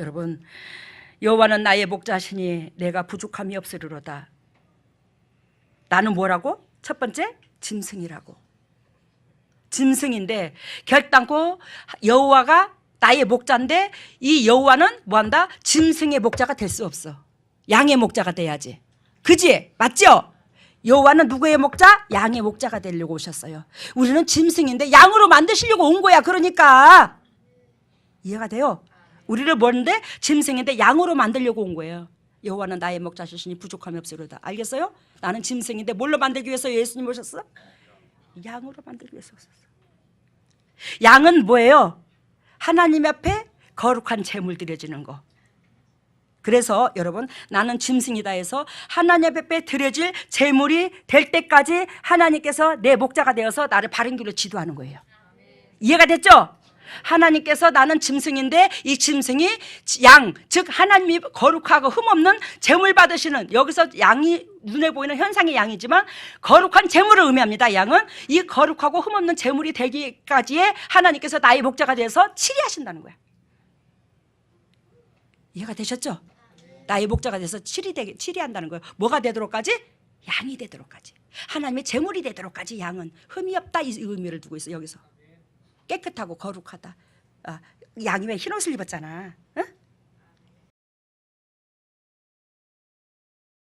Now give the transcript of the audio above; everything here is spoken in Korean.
여러분 여호와는 나의 목자시니 내가 부족함이 없으리로다. 나는 뭐라고? 첫 번째 짐승이라고. 짐승인데 결단코 여호와가 나의 목자인데 이 여호와는 뭐한다? 짐승의 목자가 될 수 없어. 양의 목자가 돼야지. 그지? 맞죠? 여호와는 누구의 목자? 양의 목자가 되려고 오셨어요. 우리는 짐승인데 양으로 만드시려고 온 거야. 그러니까 이해가 돼요? 우리를 뭔데 짐승인데 양으로 만들려고 온 거예요. 여호와는 나의 목자시니 부족함이 없으로다. 알겠어요? 나는 짐승인데 뭘로 만들기 위해서 예수님 오셨어? 양으로 만들기 위해서 오셨어. 양은 뭐예요? 하나님 앞에 거룩한 제물 드려지는 거. 그래서 여러분 나는 짐승이다 해서 하나님 앞에 드려질 제물이 될 때까지 하나님께서 내 목자가 되어서 나를 바른 길로 지도하는 거예요. 이해가 됐죠? 하나님께서 나는 짐승인데 이 짐승이 양, 즉 하나님이 거룩하고 흠없는 제물 받으시는 여기서 양이 눈에 보이는 현상의 양이지만 거룩한 제물을 의미합니다. 양은 이 거룩하고 흠없는 제물이 되기까지에 하나님께서 나의 목자가 돼서 치리하신다는 거야. 이해가 되셨죠? 나의 목자가 돼서 치리 되게 치리한다는 거예요. 뭐가 되도록까지? 양이 되도록까지. 하나님의 제물이 되도록까지 양은 흠이 없다 이 의미를 두고 있어 여기서. 깨끗하고 거룩하다. 아, 양이 왜 흰옷을 입었잖아. 응?